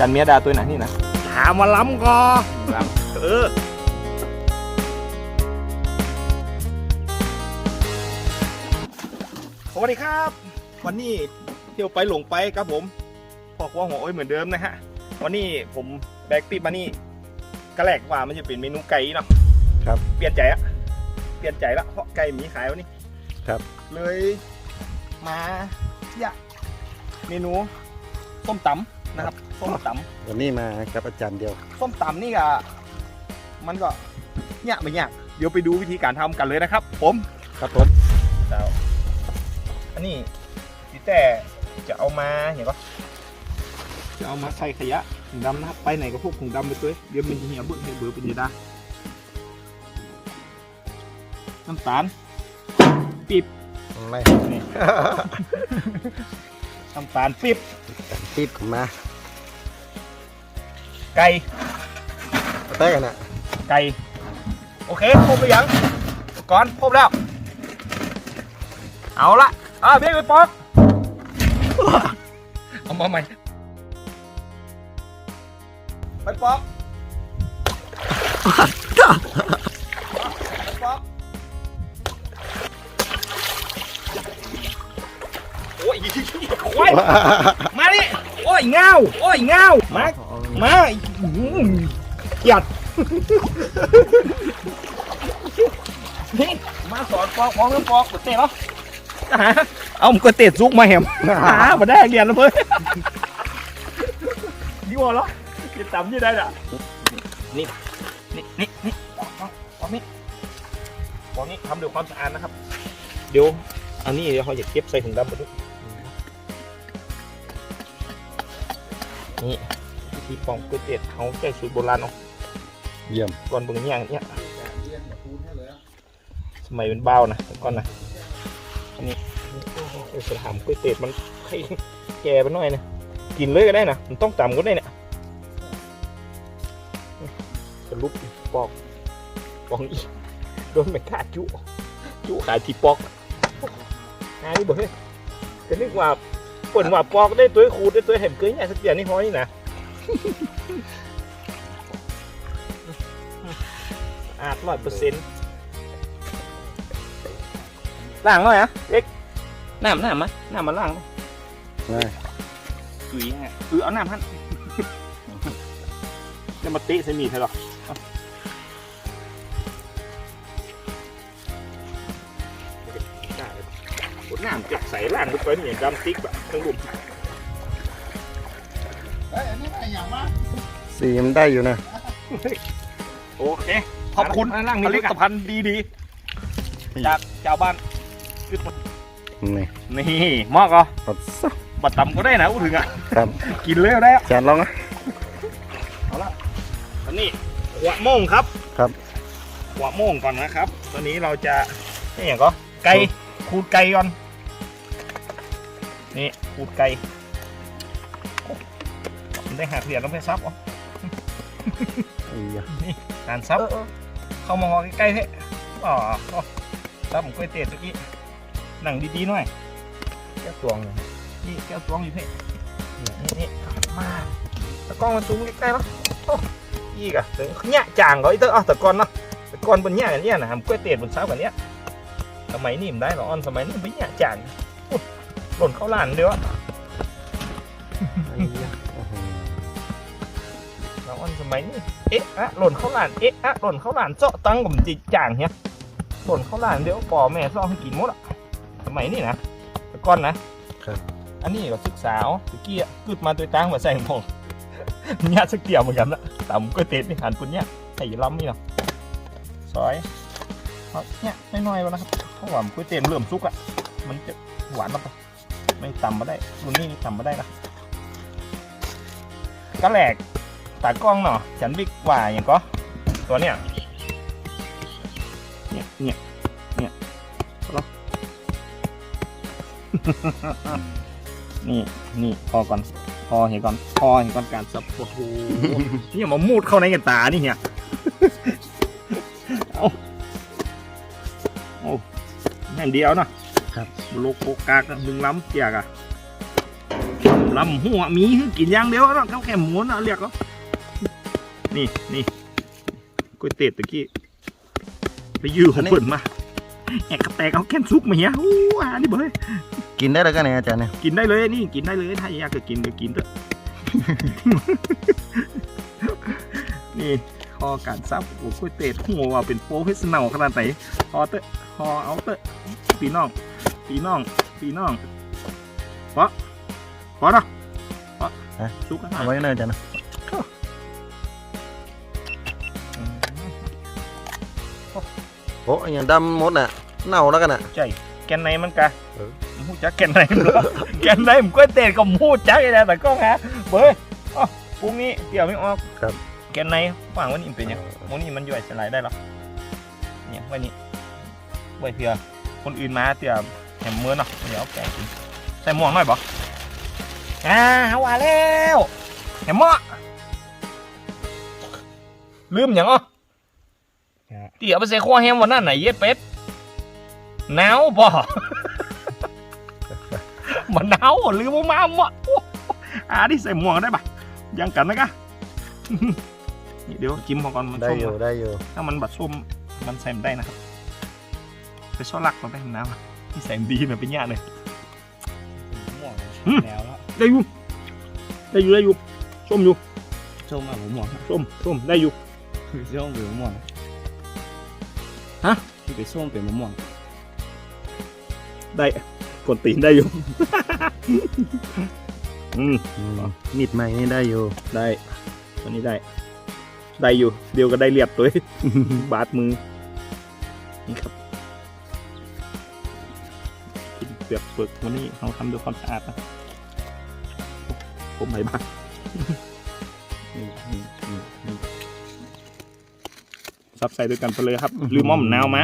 กันเมียดาตัวไหนนี่นะถามมาล้ำก็ครับเออสวัสดีครับ วันนี้เที่ยวไปหลงไปครับผมพอกว่าหัวโอ้ยเหมือนเดิมนะฮะ วันนี้ผมแบกปีบมานี่กระแหลกว่ามันจะเป็นเมนูไก่เนาะครับเปลี่ยนใจอะเปลี่ยนใจละเพราะไก่มีขายวันนี้ครับ เลยมาอยากเมนูส้มตำนะครับ ส้มตำวันนี้มากับอาจารย์เดียวส้มตำนี่ก็มันก็ยากไม่ยากเดี๋ยวไปดูวิธีการทำกันเลยนะครับ ผมครับผมเจ้าอันนี้พี่แต่จะเอามาอย่างก็จะเอามาใส่ขยะถุงดำนะครับไปไหนก็พวกถุงดำไปตัวเดี๋ยวมันจะเหี่ยวเบื่อเหี่ยวเบื่อเป็นยังไงน้ำตาลปีบไม่นี่ น้ำตาลปีบติดมา ไก่เต้กันนะไก่โอเคครบหรือยังก่อนครบแล้ว เอาละอะเบี้ยไปป๊อกเอามาใหม่ไปป๊อกไปป๊อกโอ้ยโอ้ยมาดิโอ้ยเงาโอ้ยเงามา มาหือเกียดนี่มาสอนปอกมองเรื่องปอกกดเตะเนาะหาเอามกดเตะซุกมาแหมหามาได้เรียนแล้วเพื่อนยี่ห้อเหรอจะจำยี่ได้อะนี่นี่นี่นี่ปอกปอกปอกนี่ปอกนี่ทำด้วยความสะอาดนะครับ เดี๋ยวอันนี้เดี๋ยวเขาจะเก็บใส่ถุงดำไปด้วยนี่ วิธีปอกก๋วยเตี๋ยวเขาใช้สูตรโบราณเนาะเยี่ยมก่อนเบิ่งอย่างเนี้ยสมัยเป็นเบานะแต่ก่อนนะอันนี้ไอ้สถามก๋วยเตี๋ยวมันให้แก่ไปหน่อยนะกินเลยก็ได้นะมันต้องต่ำก็ได้เนี่ยสรุปปอกปอกอีกโดนไม่กล้าจุจุขายที่ปอกหานี่บ่เฮ้ยก็นึกว่าเปิ่นว่าปอกได้ตัวขูดได้ตัวเห็มเกยเนี่ยสักอย่างนี่ห้อยนี่นะ อาดร้อยเปอร์เซ็นต์ล้างหน่อยอะเด็กน้ำน้ำมะน้ำมาล้างง่ายคือยังไงคือเอาน้ำท่านจะมาเตะใส่มีดให้หรอเอาได้โอ้น้ำจับใส่ล้างทุกคนอย่างดำติ๊กแบบทั้งรุม สีมันได้อยู่นะ โอเคขอบคุณล่างผนี่ลิด้วยตกันภัณฑ์ดีๆ จากชาวบ้านนี่นี่หมอกอะปัดซะบัดตำก็ได้นะพูดถึงอะครับกินเลยก็ได้อะอาจารย์ลองนะอันนี้หัวโม่งครับครับหัวโม่งก่อนนะครับ ตอนนี้เราจะนี่อย่างก็ไก่ขูดไก่ก่อนนี่ขูดไก่โอ้มัน ได้หักเหรียญต้องไปซับอ๋อไอ้ยะการซับ เข้ามาหอใกล้ๆเฮ้อ๋ออ๋อซับผมก๋วยเตี๋ยวตะกี้หนังดีๆหน่อยแก้วตวงเลยนี่แก้วตวงอยู่เพ่นี่นี่มาตะกล้องมันซูมใกล้ๆเนาะโอ้ยี่กะถึงเนี่ยจางก็อีเตอร์อ๋อแต่ก่อนเนาะแต่ก่อนบนเนี่ยกันเนี่ยนะทำก๋วยเตี๋ยวบนเช้ากันเนี่ยสมัยนี้มันได้หรอออนสมัยนี้ไม่เนี่ยจางอุ๊ยหล่นเข้าล้านเดียว สมัยนี้เอ๊ะอะหล่นเข้าหลานเอ๊ะอะหล่นเข้าหลานเจาะตังกับจิจางเนี่ยหล่นเข้าหลานเดี๋ยวปอแม่ซ่อให้กินหมดอะสมัยนี้นะแต่ก่อนนะอันนี้ก็ศึกษาเอตะกี้กึดมาตัวตังมาใส่หมองเนี่ยสักเดียวเหมือนกันนะต่ำก๋วยเตี๋ยวนี่หันปุ่นเนี่ยใส่ล้ำนี่เนาะซอยเอาเนี่ยน้อยๆวะนะครับเพราะว่าก๋วยเตี๋ยวเริ่มสุกอะมันจะหวานแล้วปไม่ต่ำมาได้รุ่นนี้นี่ำมาได้นะกระแหลก ตากล้องเนาะฉันบิ๊กว่าอย่างก็ตัวเนี่ยเนี่ยเนี่ยเนี่ยเหรอนี่นี่พอก่อนพอเห็นก่อนพอเห็นก่อนการสับโอ้โหนี่อย่ามามูดเข้าในกันตานี่เฮียเอาโอ้แม่นเดียวเนาะครับโลโกกากอะมึงล้ำเจียกอะลำหัวมีคือกินอย่างเดียวเนาะเขาแค่หมูนเอาเรียกเขา นี่นี่ก๋วยเตี๋ยวตะกี้ไปยืมของเปิ่นมาแอกกระแตกเอาแค่นซุกมาเฮียโอ้อันนี้เบ้ยกินได้แล้วกันเนี่ยอาจารย์เนี่ยกินได้เลยนี่กินได้เลยถ้าอยากจะกินก็กินเถอะนี่คอการซับโอ้ก๋วยเตี๋ยวหัวว่าเป็นโปรเฟสชั่นแนลขนาดไหนคอเตอะคอเอาเตอะปีน้องปีน้องปีน้องพอพอเนาะพอซุกกันหน่เอาอยไว้เนอะอาจารย์นะ โอ้ยอย่างดำหมดน่ะ เน่าแล้วกันน่ะ ใช่แกนในมันกะเออ มูจักแกนในมันเหรอแกนในมันก๋วยเตี๋ยวก็มูจักไอ้นะแต่ก็ฮะเบ้ยอ๋อพรุ่งนี้เดี๋ยวไม่ออกครับ แกนในว่างวันนี้เป็นยังวันนี้มันย่อยสลายได้หรอเนี่ยวันนี้ไว้เผื่อคนอื่นมาเตี๋ยแหมเมื่อเนาะเดี๋ยวเอาแกงกินใส่หม่วงหน่อยบ่อ่าเอาว่าแล้วแหมหม้อลืมอย่างอ่ะเตี๋ยไปใส่ข้อแฮมวันนั้นไหนเย็ดเป็ดหนาวบ่มันหนาวอะลืมเอามาหมดโอ้อ่าดิใส่หมวกได้ปะยังกันนะกะนี่เดี๋ยวจิ้มพอก่อนมันได้ส้มอยู่ก่อนได้อยู่ถ้ามันบัดส้มมันใส่ไม่ได้นะครับไปซ่อนหลักมาไปทำน้ำอะที่ใส่ดีนะเป็นยาเลยม่วงอืมแล้วแล้วได้อยู่ได้อยู่ได้อยู่ส้มอยู่ส้มอะผมม่วงส้มส้มได้อยู่คือส้มเป็นมะม่วง ฮะที่เป็นส้มเป็นมะม่วง ได้กดตีนได้อยู่ อืมอืมมีดใหม่นี่ได้อยู่ ได้ตัวนี้ได้ ได้อยู่ เดียวก็ได้เรียบตัวเอง บาดมือ นี่ครับกินเปลือกเปลือกวันนี้เราทำด้วยความสะอาดนะผมไหนบ้าง ซับใส่ด้วยกันไปเลยครับลืมหม้อมนาวมา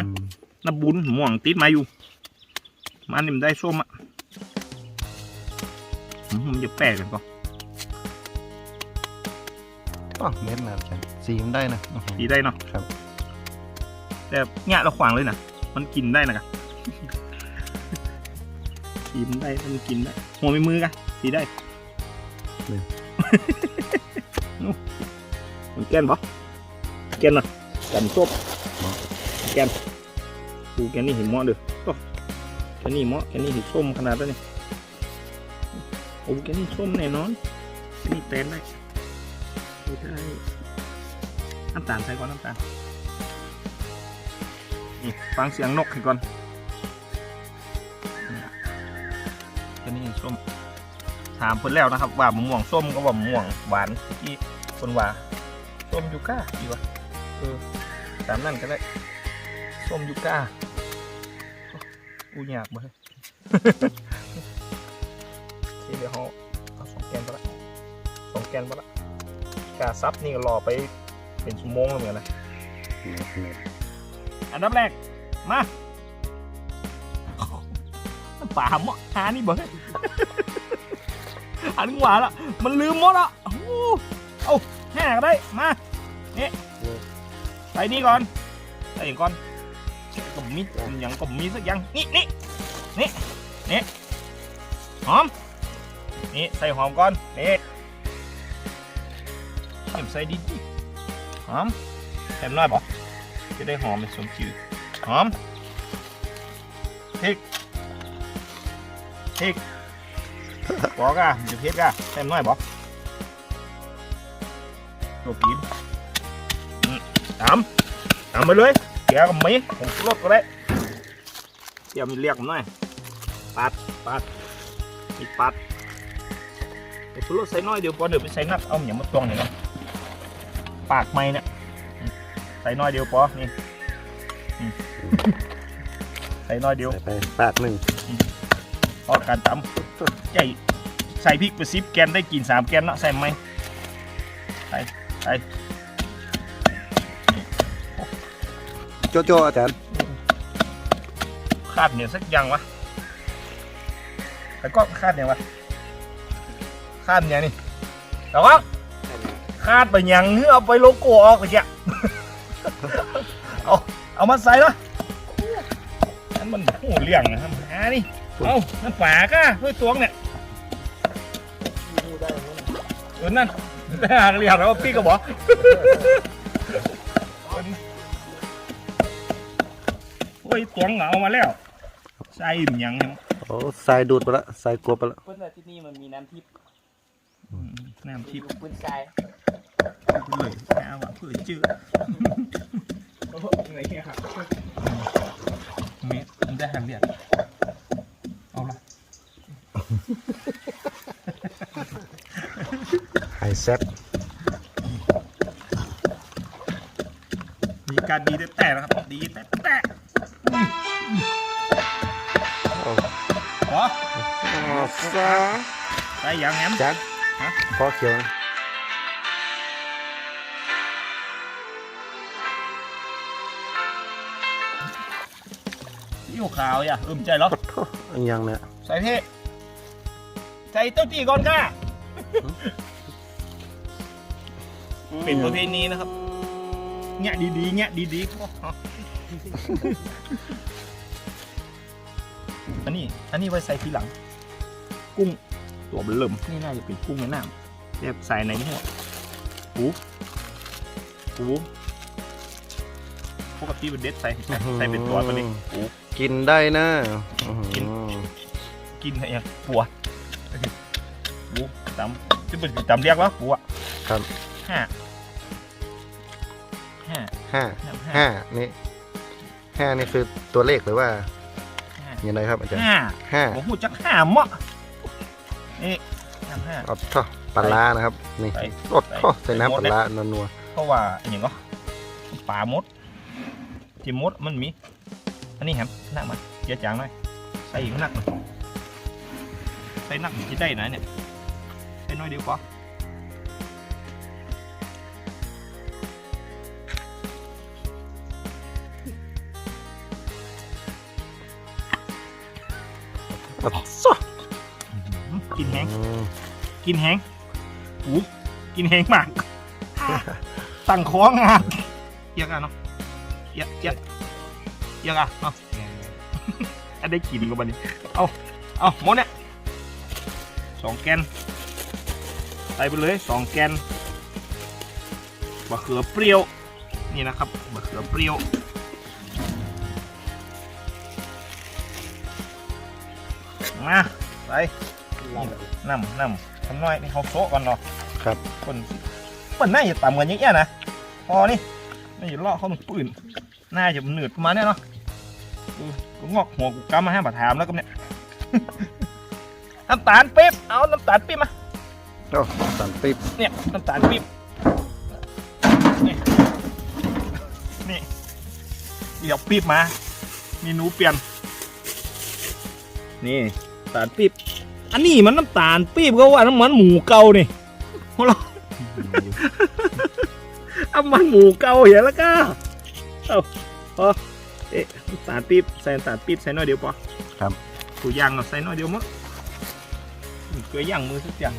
น้ำบุญม่วงติดมาอยู่ มานี่มันได้ส้มอะอืมมันจะแปลกกันก่อนอ๋อเม็ดนะอาจารย์สีมันได้นะอื้อหือดีได้เนาะครับ แต่เนี่ยเราขวางเลยนะมันกินได้นะครับสีมันได้มันกินได้หัวไม่มือกะสีได้นู่นมันแกนปะแกนนะ กันส้มแกนดูแกนี่เห็นหม้อเด้อโอ้แกนี่หม้อแกนี่เห็นส้มขนาดนั้นนี่โอ้แกนี่ส้มแน่นอนแกนี่แปลนได้ไม่ได้น้ำตาลใส่ก่อนน้ำตาลนี่ฟังเสียงนกให้ก่อนนี่แกนี่ส้มถามเพิ่นแล้วนะครับ ว่ามะม่วงส้มก็ว่ามะม่วงหวานที่คนว่าส้มยูก้าดีวะเออ ตามนั่นก็ได้ส้มยูก้าอู้ยากเบ้ยโอเคเดี๋ยวเขาเอาสองแกนไปละสองแกนไปละกาซับนี่รอไปเป็นชั่วโมงแล้วเหมือนกันนะอันดับแรก มาป่าหมอหานี่บ้ยอันนี้หวานละมันลืมหมดละโอ้โหเอาแห่ก็ได้ มาเนี่ย ใส่นี่ก่อนใส่อย่างก่อนก็มีอย่างก็มีสักอย่างนี่นี่นี่นี่หอมนี่ใส่หอมก่อนนี่เข็มใส่ดีดีหอมแถมน้อยบ่จะได้หอมเป็นสมจืดหอมพริกพริกบอกอะอยู่เพชรอะแต้มน้อยบอกโลกิน มตามตามไปเลยแกกับมีผมรถก็ได้เดี๋ยวมีเรียกผมหน่อยปัดปัดมีปัดเดี๋ยวรถใส่น้อยเดี๋ยวพอเดี๋ยวไปใส่นักเอาอย่างมาตวงหน่อยเนาะปากไม่เนี่ยอืมใส่น้อยเดียวพอนี่อืมใส่น้อยเดียวใส่ไปปากหนึ่งพอการตำใหญ่ใส่พริกไปซิปแกนได้กินสามแกนเนาะใส่ไหมใส่ใส่ โจโจ้อาจารย์คาดเหนียวสักอย่างวะแต่ก็คาดเหนียววะคาดเนี่ยนี่แต่ว่าคาดไปยังเนื้อเอาไปโลโก้ออกไปแกเอาเอามาใส่ละนั่นมันหูเลี่ยงนะครับอ่านี่เอานั่นฝาก้าด้วยตวงเนี่ยเออนั่นหากเรียกแล้วว่าพี่ก็บอก โอ้ยตวงเหงามาแล้วใส่อิ่มยังเนี่ยโอ้ทรายดูดไปละทรายกลัวไปละเพื่อนที่นี่มันมีน้ำทิพย์อืมน้ำทิพย์ปืนทรายเลยแค่ว่าเพื่อจื้ออะไรเงี้ยครับเมตรมันได้หันเรียกเอาละไฮแซ่บมีการดีแต่แต่นะครับดีแต่แต่ ซาใส่ยางแหมจัดฮะพอเขียวนะอิ่วขาวอย่าเอิ่มใจเหรอปะโถอันยังเนี่ยใส่เพ่ใส่เต้าตีก่อนค่ะเป็นประเพณีนะครับแงะดีๆแงะดีๆอันนี้ อันนี้ไว้ใส่ทีหลัง กุ้งตัวเบลเริ่มนี่น่าจะเป็นกุ้งแม่น้ำแบบใส่ในนี่หัวปูปูปกติเป็นเด็ดใส่ใส่ใส่เป็นตัวตัวนี้ปูกินได้นะอื้อหือกินกินอะไรอย่างปัวปูตำจะเป็นตำเรียกว่าปูอะครับห้าห้าห้าน้ำห้านี่ห้านี่คือตัวเลขหรือว่าห้ายังไงครับอาจารย์ห้าห้าผมพูดจักห้าเหมาะ นี่น้ำห้า อดท่อปลาร้านะครับ นี่ใส่อดท่อใส่ใส่น้ำหมปดลาเลยร้านัวเพราะว่าอย่างก็ปลามดจิมมดมันมี อันนี้แฮมหนักมาเยอะจังหน่อยใส่อีกหนักหน่อยใส่หนักจะได้นะเนี่ยใส่น้อยเดียวพอๆอดซะ กินแห้งอืมกินแห้งอู้กินแห้งมากตั้งคองอะเยอะอะเนาะเยอะเยอะเยอะอะเนาะอันได้กินกับมันนี้เอาเอาหมดเนี่ยสองแกนใส่ไปเลยสองแกนมะเขือเปรี้ยว นี่นะครับมะเขือเปรี้ยวมาใส่ น้ำน้ำทำน้อยนี่เขาโซะก่อนเนาะครับคนคนน่าจะต่ำกันอย่างเงี้ยนะพอนี่น่าจะเลาะเขาหนุนปืนน่าจะมันหนืดประมาณเนี้ยเนาะดูกูงอกหัวกูกำมาให้บาถามแล้วก็เนี่ยน้ำตาลปี๊บเอาน้ำตาลปี๊บมาโอ้สันติบเนี่ยน้ำตาลปี๊บนี่นี่เดี๋ยวปี๊บมาเมนูเปลี่ยนนี่น้ำตาลปี๊บ อันนี้มันน้ำตาลปี๊บก็ว่าน้ำมันหมูเกานี่พวกเราเอามันหมูเกาอย่างแล้วก็เอาพอเอ๊ะน้ำตาลปี๊บใส่น้ำตาลปี๊บใส่หน่อยเดียวพอครับ กูย่างเราใส่หน่อยเดียวมั้งเกลือย่างมือสักอย่าง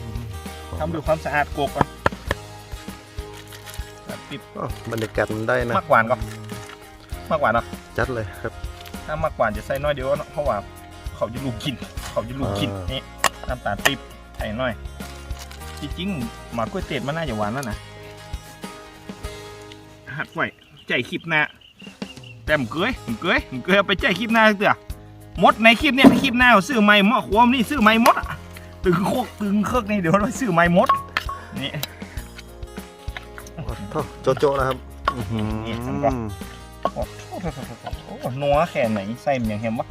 ทำด้วยความสะอาดโกกก่อนน้ำตาลปี๊บโอ้บรรยากาศมันได้นะมากหวานก่อนมากหวานเนาะจัดเลยครับ ถ้ามากหวานจะใส่หน้อยเดียวเนาะเพราะว่าเขาจะลูกกิน เขาจะลูกกินอ่านี่ นี่น้ำตาลปี๊บใส่หน่อย จริงๆหมากกล้วยเตี๋มันน่าจะหวานแล้วนะหัดไว้ใจคลิปหน้าแต่มเกยมเกยมเกยเอาไปใจคลิปหน้าเถอะมดในคลิปเนี้ยคลิปหน้าเอาซื้อไม้หม้อควมนี่ซื้อไม้มดอะตึงโคกตึงเครือกนี่เดี๋ยวเราซื้อไม้มดนี่อดท่อโจโจ้นะครับอื้อหือนี่ทำก่อนโอ้โหโอ้โหนัวแค่ไหนใส่มันอย่างเห็มวะ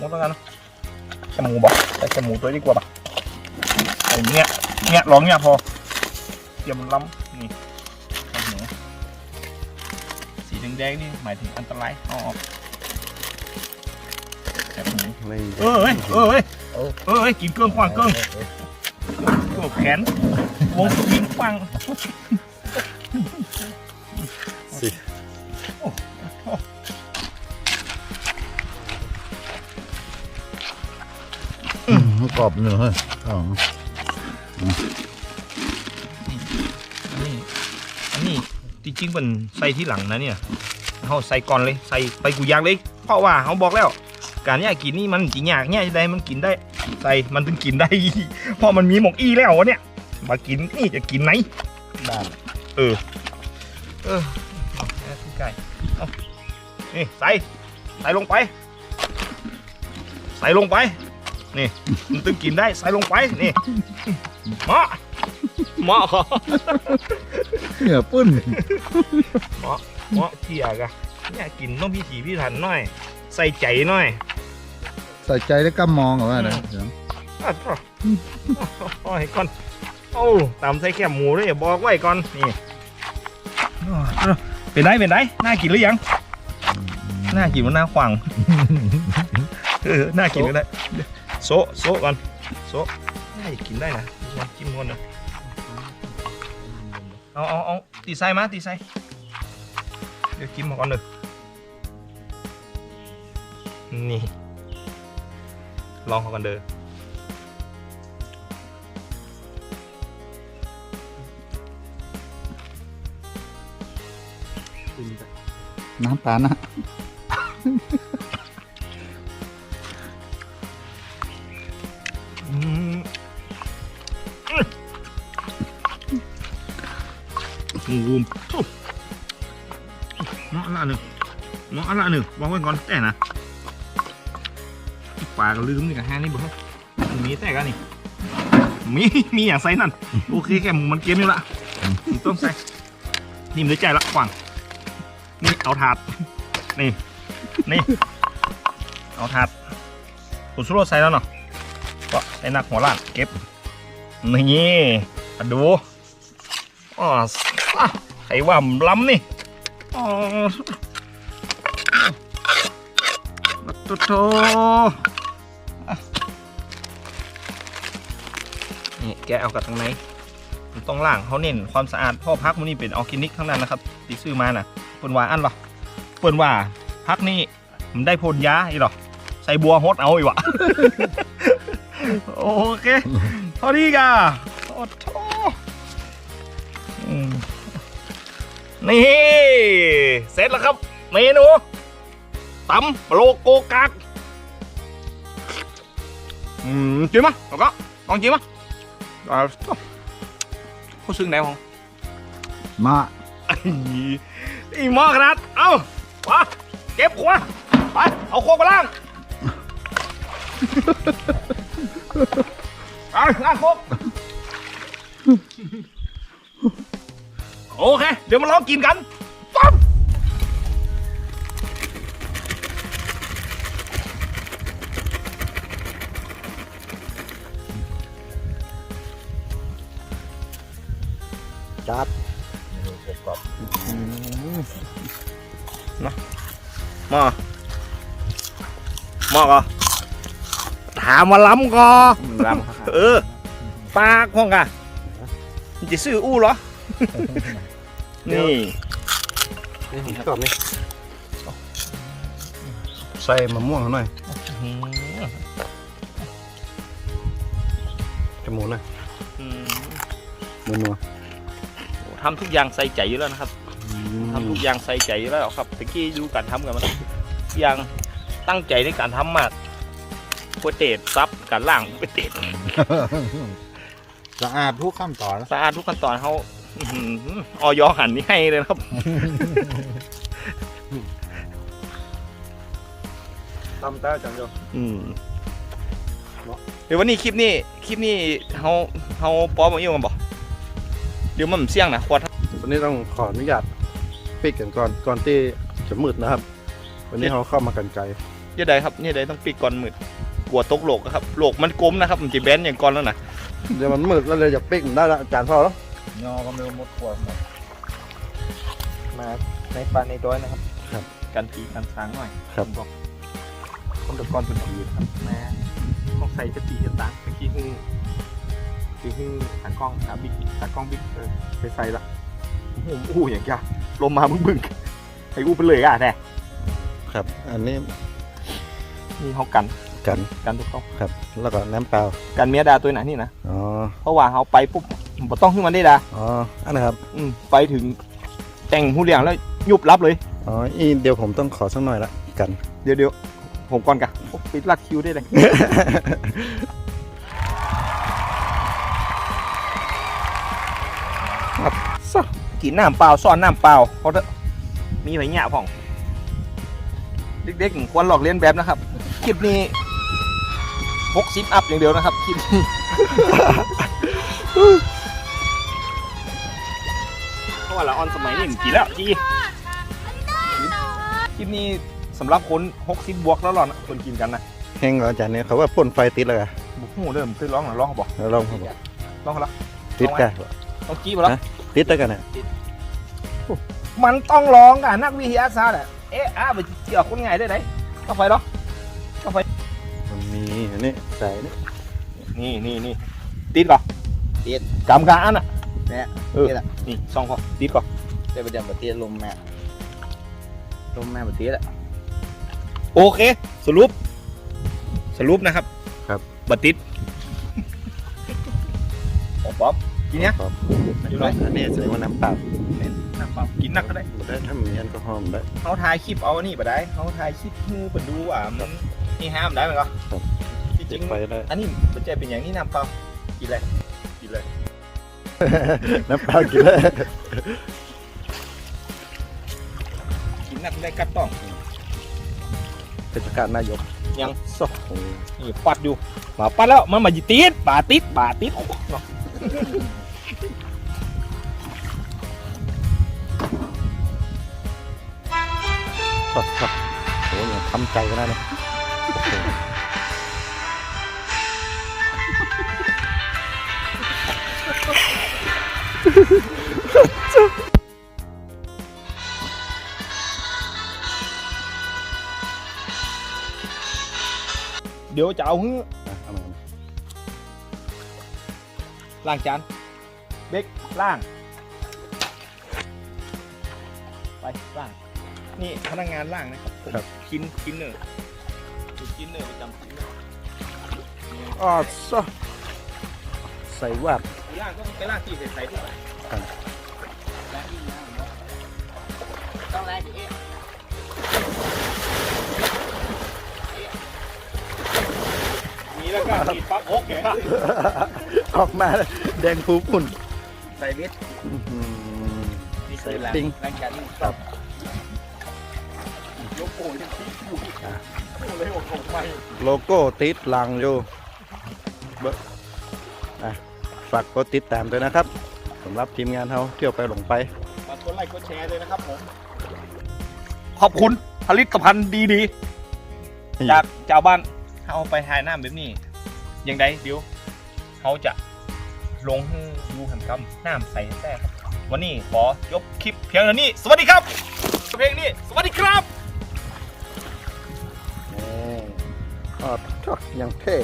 มดแล้วกันเนอะ จมูกบอกใส่จมูกตัวดีกว่าปะไอ้เนี้ยเนี้ยลองเนี้ยพอเดี๋ยวมันล้ำนี่ข้าวเหนียวสีแดงๆนี่หมายถึงอันตรายเอาออกแบบนี้นี่เออเอ้ยเออเอ้ยเออเอ้ยกินเกลืองขวางเกลืองเกลืองแขนวงยิงฟัง รอบเนื้อเฮ้ยอ๋ออันนี้ อันนี้จริงๆเป็นใส่ที่หลังนะเนี่ยเขาใส่ก่อนเลยใส่ไปกูยางเลย เพราะว่าเขาบอกแล้ว การแยกกินนี่มันจียากแยกได้มันกินได้ ใส่มันถึงกินได้เพราะมันมีหมกอีแล้ววะเนี่ยมากินนี่จะกินไหนบ้านเออ เออเอาแม่พี่ไก่เอานี่ใส่ใส่ลงไป ใส่ลงไป นี่มันตึงกินได้ใส่ลงไปนี่เหมาะเหมาะเหรอเหนือปุ้นเหมาะเกี่ยกะเนี่ยกินต้องพิถีพิถันหน่อย ใส่ใจหน่อย ใส่ใจแล้วก็มองเหรอว่านะอะต่อโอ้ยก่อนโอ้ตำใส่แคบหมูด้วยอย่าบอกไว้ก่อนนี่อ้าวเป็นไรเป็นไรน่ากินหรือยังน่ากินมันน่าขวางเออน่ากินก็ได้ โซะโซะก่อนโซะน่าจะกินได้นะลองจิ้มก่อนน งูมทุบเนาะอันละหนึ่งเนาะอันละหนึ่งวางไว้ก่อนแต่นะปลาก็ลืมนี่กับแฮนี่บ่ครับมีแต่กันนี่มีมีอย่างใส่นั่นโอเคแค่มมันเกมอยู่ละต้องใส่นี่มันได้ใจละขวางนี่เอาถาดนี่นี่เอาถาดคุณสุโรใส่แล้วเนาะก็ไอ้นักหัวล้านเก็บนี่มาดู อ๋ออะไขว่ามันล้ำนี่อ๋อตโตอะนี่แกเอากับทางในมันต้องล่างเขาเน้นความสะอาดพ่อพักมันนี่เป็นออร์แกนิกทั้งนั้นนะครับที่ซื้อมาน่ะเปิ่นว่าอันหรอเปิ่นว่าพักนี่มันได้พ่นยาอีหรอใส่บัวฮดเอาอีกวะโอเคเท่านี้กะโอ้โถอืม นี่เสร็จแล้วครับ เมนูตำโลโกกากอืมจิ้มมั้ยแล้วก็ลองจิ้มมั้ยอ่าเขาซึ้งไหนของมาอีหมอขนาด เอาไปเก็บขวาไป เอาโคกไปล่างไปล่างโคก โอเค เดี๋ยวมาลองกินกันปั๊บจัดหมอหมอก็ถามมาล้ำก็ล้ำครับเออปากห้องกะมันจะซื้ออู้เหรอ นี่ นี่กรอบนี่ใส่มะม่วงหน่อยจมูกหน่อยอืมนัวโอ้ทำทุกอย่างใส่ใจอยู่แล้วนะครับๆทำทุกอย่างใส่ใจอยู่แล้วครับตะกี้ดูการทำกันมันทุกอย่างตั้งใจในการทำมากก๋วยเตี๋ยวซับการล่างก๋วยเตี๋ยวสะอาดทุกขั้นตอนสะอาดทุกขั้นตอนเขา ออหือออยหันนี่ให้เลยครับตำแต้จังเดียวอืมเดี๋ยววันนี้คลิปนี้คลิปนี้เขาเขาป้อมาเอี่วกันบ่เดี๋ยวมันเสี่ยงนะควดวันนี้ต้องขออนุญาตปิดกันก่อนก่อนที่จะมืดนะครับ วันนี้เราเข้ามากันไกลเนี่ยใดครับเนี่ยใดต้องปิดก่อนมืดกลัวตกโลกอะครับโลกมันกลมนะครับมันจะแบนอย่างก่อนแล้วนะเดี๋ยวมันมืดแล้วเลยจะปิกได้ละอาจารย์พอแล้ว ยอก็ไม่หมดขวดหมดมาในปลาในด้อยนะครับครับการผีการช้างหน่อยครับ ผมบอกคนตะกอนเป็นผีนะครับแม่ต้องใส่จะตีจะตางเมื่อกี้คือคือคือตากล้องตาบิ๊กตากล้องบิ๊กเออไปใส่ละโอ้โหอู้อย่างจ้ะลมมาบึ้งบึ้งๆให้อู้ไปเลยอะแน่ครับ อันนี้นี่เขากันกันกันทุกเขาครับ แล้วก็น้ำเปล่ากันเมียดาตัวไหนนี่นะอ๋อเพราะว่าเขาไปปุ๊บ บ่ต้องขึ้นมาได้ดาอ๋ออันนะครับอืมไปถึงแต่งผู้เลี้ยงแล้วยุบรับเลยอ๋ออีเดี๋ยวผมต้องขอสักหน่อยละกัน เดี๋ยวเดี๋ยวผมก่อนกะโอ้ปิดลัดคิวได้เลยกินน้ำเปล่าซ่อนน้ำเปล่าเขาจะมีไผหยาผ่อง เด็กๆควรหลอกเลียนแบบนะครับ คลิปนี้พกซิปอัพอย่างเดียวนะครับ คลิปนี้เพราะ ว่าละออนสมัยนี้มันกี่แล้วจีคลิปนี้สำหรับคน60บวกแล้วหรอนะคนกินกันนะแห้งเหรออาจารย์เนี่ยเขาว่าพ่นไฟติดแล้วอะบุกหูเริ่มตื้อร้องหรอร้องเขาบอกแล้วลองเขาบอกร้องเขาละติดกันต้องกี้มาแล้วฮะติดแล้วกันนะมันต้องร้องกันนักวิทยาศาสตร์อะเอ๊ะอะไปเกี่ยวคนไงได้ไหนต้องไฟหรอมันมีอันนี้ใส่นี่นี่นี่นี่ติดก่อนติดกำกาอันอะ เนี่ยเออติดอะนี่ซองก่อนติดก่อนได้ประจำประเทศลมแม่ลมแม่ประเทศอะโอเค สรุป สรุปนะครับครับ บัติดโอ้ป๊อปกินเนี้ยครับอยู่ไหนอันนี้แสดงว่าน้ำเปล่าน้ำเปล่ากินนักก็ได้บ่ได้ถ้ามีแอลกอฮอล์มันได้ เขาถ่ายคลิปเอานี่ไปได้เขาถ่ายคลิปคือเปิดดูว่ามันนี่ห้ามได้ไหมก็ครับที่จติริดงไฟได้อันนี้มันจะเป็นอย่างนี้น้ำเปล่ากินเลยกินเลย น้ำเปล่ากินแล้วกินนักได้กัดต้องเป็นประกาศนายกยังสดโอ้นี่ปัดอยู่มาปัดแล้วมันมาจิติดบาติดบาติดเนาะสดสดโอ้ยทำใจก็ได้นะเดี๋ยวจะเอาหื้ออะเอามาล้างจาน เบกล้าง ไปล้าง นี่พนักงานล้างนะครับผมคินคินเนอร์คินเนอร์ประจำคินเนอร์ อ๋อซะใส่วัด ล้างก็ไปล้างที่ใส่ๆด้วยครับต้องไล่ที่เอ๊ะมีแล้วก็มีปั๊บโอ๊กเนี่ยครับออกมาแดงฟูปุ่นใส่เบ็ดอื้อหือนี่ใส่คือหลังปิ้งหลังจากนี้ครับยกโป้ยที่อยู่โอ้เลยโอ้โหไม่โลโก้ติดหลังอยู่เบิ่งอะ ฝากกดติดตามด้วยนะครับสำหรับทีมงานเขาเที่ยวไปหลงไปฝากกดไลค์กดแชร์เลยนะครับผม ขอบคุณผลิตภัณฑ์ดีๆ จากเจ้าวบ้านเอาไปถ่ายน้ำแบบนี้ยังไงเดี๋ยวเขาจะลงให้ดูหันกำน้ำใสแท้ครับวันนี้ขอยกคลิปเพียงเท่านี้ สวัสดีครับเพลงนี้ สวัสดีครับนี่อ๋อทักยังเท่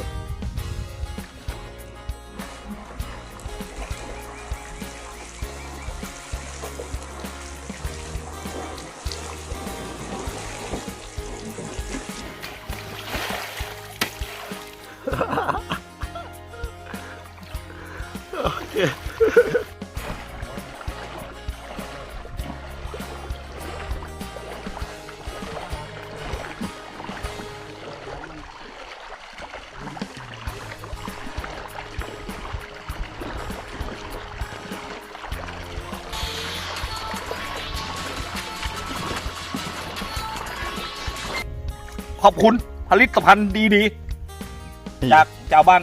ขอบคุณผลิตภัณฑ์ดีๆจากชาวบ้าน